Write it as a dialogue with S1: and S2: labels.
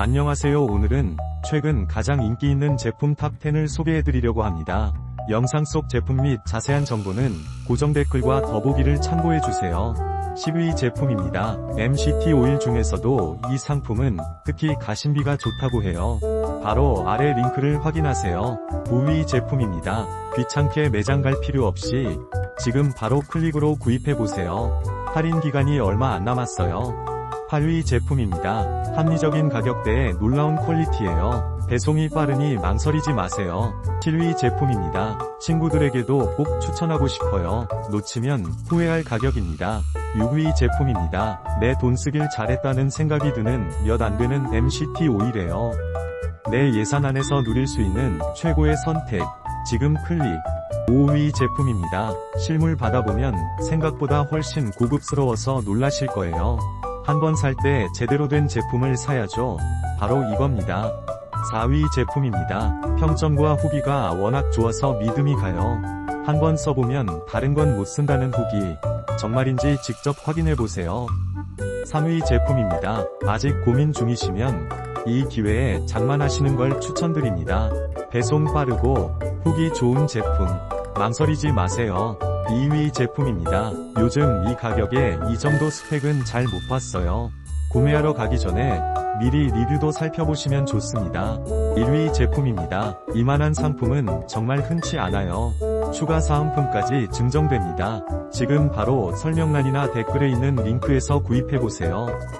S1: 안녕하세요. 오늘은 최근 가장 인기 있는 제품 탑10을 소개해드리려고 합니다. 영상 속 제품 및 자세한 정보는 고정 댓글과 더보기를 참고해주세요. 10위 제품입니다. MCT 오일 중에서도 이 상품은 특히 가심비가 좋다고 해요. 바로 아래 링크를 확인하세요. 9위 제품입니다. 귀찮게 매장 갈 필요 없이 지금 바로 클릭으로 구입해보세요. 할인 기간이 얼마 안 남았어요. 8위 제품입니다. 합리적인 가격대에 놀라운 퀄리티예요. 배송이 빠르니 망설이지 마세요. 7위 제품입니다. 친구들에게도 꼭 추천하고 싶어요. 놓치면 후회할 가격입니다. 6위 제품입니다. 내 돈 쓰길 잘했다는 생각이 드는 몇 안 되는 MCT 오일이에요. 내 예산 안에서 누릴 수 있는 최고의 선택. 지금 클릭. 5위 제품입니다. 실물 받아보면 생각보다 훨씬 고급스러워서 놀라실 거예요. 한 번 살 때 제대로 된 제품을 사야죠. 바로 이겁니다. 4위 제품입니다. 평점과 후기가 워낙 좋아서 믿음이 가요. 한 번 써보면 다른 건 못 쓴다는 후기. 정말인지 직접 확인해보세요. 3위 제품입니다. 아직 고민 중이시면 이 기회에 장만하시는 걸 추천드립니다. 배송 빠르고 후기 좋은 제품. 망설이지 마세요. 2위 제품입니다. 요즘 이 가격에 이 정도 스펙은 잘 못 봤어요. 구매하러 가기 전에 미리 리뷰도 살펴보시면 좋습니다. 1위 제품입니다. 이만한 상품은 정말 흔치 않아요. 추가 사은품까지 증정됩니다. 지금 바로 설명란이나 댓글에 있는 링크에서 구입해보세요.